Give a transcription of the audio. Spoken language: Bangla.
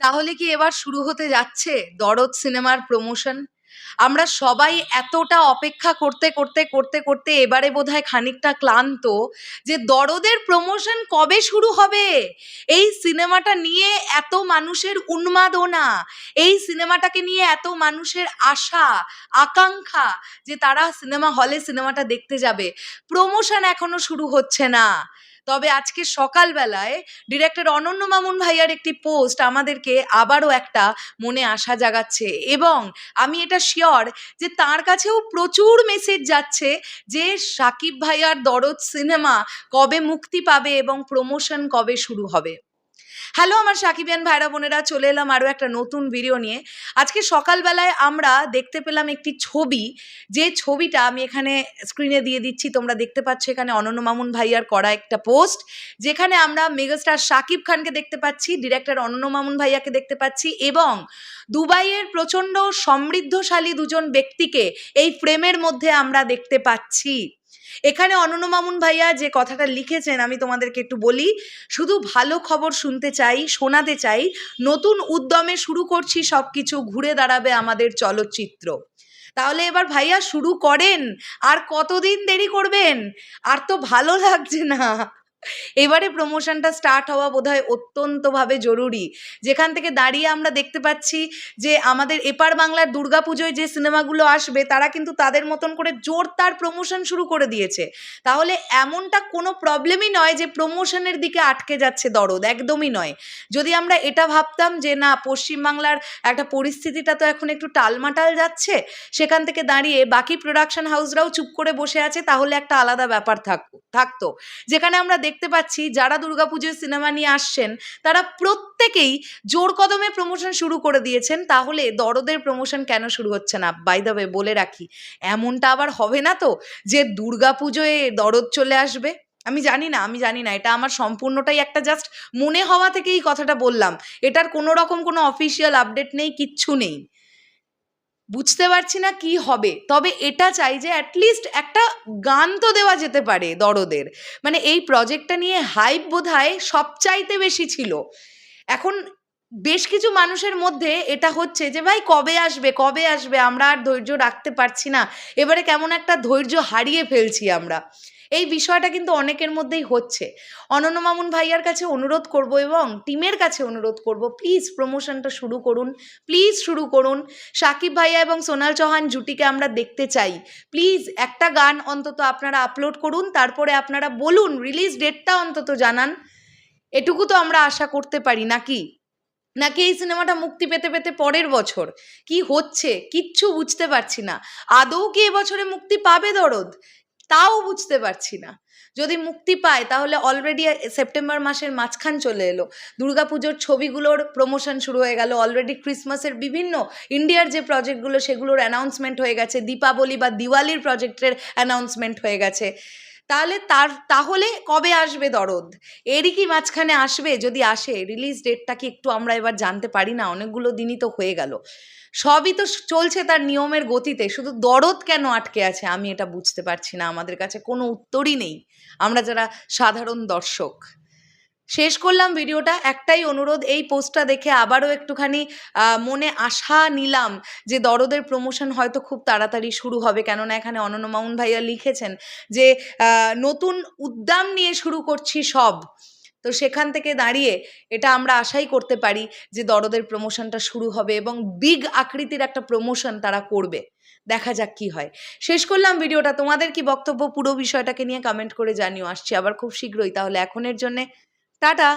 তাহলে কি এবার শুরু হতে যাচ্ছে দরদ সিনেমার প্রমোশন আমরা সবাই এতটা অপেক্ষা করতে করতে করতে করতে এবারে বোধহয় খানিকটা ক্লান্ত যে দরদের প্রমোশন কবে শুরু হবে? এই সিনেমাটা নিয়ে এত মানুষের উন্মাদনা, এই সিনেমাটাকে নিয়ে এত মানুষের আশা, আকাঙ্ক্ষা যে তারা সিনেমা হলে সিনেমাটা দেখতে যাবে। প্রমোশন এখনও শুরু হচ্ছে না। তবে আজকে সকালবেলায় ডিরেক্টর অনন্য মামুন ভাইয়ার একটি পোস্ট আমাদেরকে আবারও একটা মনে আশা জাগাচ্ছে এবং আমি এটা শিওর যে তার কাছেও প্রচুর মেসেজ যাচ্ছে যে সাকিব ভাইয়ার দরদ সিনেমা কবে মুক্তি পাবে এবং প্রমোশন কবে শুরু হবে। হ্যালো আমার সাকিবিয়ান ভাইরা, বোনেরা, চলে এলাম আরও একটা নতুন ভিডিও নিয়ে। আজকে সকালবেলায় আমরা দেখতে পেলাম একটি ছবি। যে ছবিটা আমি এখানে স্ক্রিনে দিয়ে দিচ্ছি, তোমরা দেখতে পাচ্ছ এখানে অনন্য মামুন ভাইয়ার করা একটা পোস্ট যেখানে আমরা মেগাস্টার শাকিব খানকে দেখতে পাচ্ছি ডিরেক্টর অনন্য মামুন ভাইয়াকে দেখতে পাচ্ছি এবং দুবাইয়ের প্রচণ্ড সমৃদ্ধশালী দুজন ব্যক্তিকে এই ফ্রেমের মধ্যে আমরা দেখতে পাচ্ছি। এখানে অনন্য মামুন ভাইয়া যে কথাটা লিখেছেন, আমি তোমাদেরকে একটু বলি। শুধু ভালো খবর শুনতে চাই, শোনাতে চাই, নতুন উদ্যমে শুরু করছি সব কিছু ঘুরে দাঁড়াবে আমাদের চলচ্চিত্র। তাহলে এবার ভাইয়া শুরু করেন, আর কতদিন দেরি করবেন? আর তো ভালো লাগছে না। এবারে প্রমোশনটা স্টার্ট হওয়া বোধহয় অত্যন্তভাবে জরুরি। যেখান থেকে দাঁড়িয়ে আমরা দেখতে পাচ্ছি যে আমাদের এপার বাংলার দুর্গাপুজোয় যে সিনেমাগুলো আসবে, তারা কিন্তু তাদের মতন করে জোর তার প্রমোশন শুরু করে দিয়েছে। তাহলে এমনটা কোনো প্রবলেমই নয় যে প্রমোশনের দিকে আটকে যাচ্ছে দরদ, একদমই নয়। যদি আমরা এটা ভাবতাম যে না পশ্চিমবাংলার একটা পরিস্থিতিটা তো এখন একটু টালমাটাল যাচ্ছে, সেখান থেকে দাঁড়িয়ে বাকি প্রোডাকশন হাউসরাও চুপ করে বসে আছে, তাহলে একটা আলাদা ব্যাপার থাকতো থাকতো। যেখানে আমরা দেখতে পাচ্ছি যারা দুর্গাপুজোর সিনেমা নিয়ে আসছেন, তারা প্রত্যেকেই জোর কদমে প্রমোশন শুরু করে দিয়েছেন। তাহলে দরদের প্রমোশন কেন শুরু হচ্ছে না? বাই দ্য ওয়ে বলে রাখি, এমনটা আবার হবে না তো যে দুর্গাপুজোয় দরদ চলে আসবে? আমি জানি না, আমি জানি না, এটা আমার সম্পূর্ণটাই একটা জাস্ট মনে হওয়া থেকেই কথাটা বললাম। এটার কোনো রকম কোনো অফিসিয়াল আপডেট নেই, কিচ্ছু নেই। বুঝতে পারছি না কি হবে। তবে এটা চাই যে অ্যাটলিস্ট একটা গান তো দেওয়া যেতে পারে দরদের। মানে এই প্রজেক্টটা নিয়ে হাইপ বোধ হয় সবচাইতে বেশি ছিল। এখন বেশ কিছু মানুষের মধ্যে এটা হচ্ছে যে, ভাই, কবে আসবে? কবে আসবে? আমরা আর ধৈর্য রাখতে পারছি না। এবারে কেমন একটা ধৈর্য হারিয়ে ফেলছি আমরা। এই বিষয়টা কিন্তু অনেকের মধ্যেই হচ্ছে। অনন্য মামুন ভাইয়ার কাছে অনুরোধ করব এবং টিমের কাছে অনুরোধ করব প্লিজ প্রমোশনটা শুরু করুন প্লিজ শুরু করুন। সাকিব ভাইয়া এবং সোনাল চৌহান জুটিকে আমরা দেখতে চাই। প্লিজ একটা গান অন্তত আপনারা আপলোড করুন, তারপরে আপনারা বলুন রিলিজ ডেটটা অন্তত জানান। এটুকু তো আমরা আশা করতে পারি, নাকি? নাকি এই সিনেমাটা মুক্তি পেতে পেতে পরের বছর? কি হচ্ছে? কিচ্ছু বুঝতে পারছি না। আদৌ কি এবছরে মুক্তি পাবে দরদ? তাও বুঝতে পারছি না। যদি মুক্তি পায়, তাহলে অলরেডি সেপ্টেম্বর মাসের মাঝখান চলে এলো। দুর্গাপুজোর ছবিগুলোর প্রমোশন শুরু হয়ে গেল। অলরেডি ক্রিসমাসের বিভিন্ন ইন্ডিয়ার যে প্রজেক্টগুলো সেগুলোর অ্যানাউন্সমেন্ট হয়ে গেছে। দীপাবলি বা দিওয়ালির প্রজেক্টের অ্যানাউন্সমেন্ট হয়ে গেছে। তাহলে তার, তাহলে কবে আসবে দরদ? এরই কি মাঝখানে আসবে যদি আসে? রিলিজ ডেটটা কি একটু আমরা এবার জানতে পারি না? অনেকগুলো দিনই তো হয়ে গেল। সবই তো চলছে তার নিয়মের গতিতে। শুধু দরদ কেন আটকে আছে? আমি এটা বুঝতে পারছি না। আমাদের কাছে কোনো উত্তরই নেই। আমরা যারা সাধারণ দর্শক। শেষ করলাম ভিডিওটা। একটাই অনুরোধ, এই পোস্টটা দেখে আবারও একটুখানি মনে আশা নিলাম যে দরদের প্রমোশন হয়তো খুব তাড়াতাড়ি শুরু হবে। কেননা এখানে অনন্য ভাইয়া লিখেছেন যে নতুন উদ্যাম নিয়ে শুরু করছি সব। তো সেখান থেকে দাঁড়িয়ে এটা আমরা আশাই করতে পারি যে দরদের প্রমোশনটা শুরু হবে এবং বিগ আকৃতির একটা প্রমোশন তারা করবে। দেখা যাক কি হয়। শেষ করলাম ভিডিওটা। তোমাদের কি বক্তব্য পুরো বিষয়টাকে নিয়ে কমেন্ট করে জানিও। আসছি আবার খুব শীঘ্রই। তাহলে এখনের জন্যে টাটা।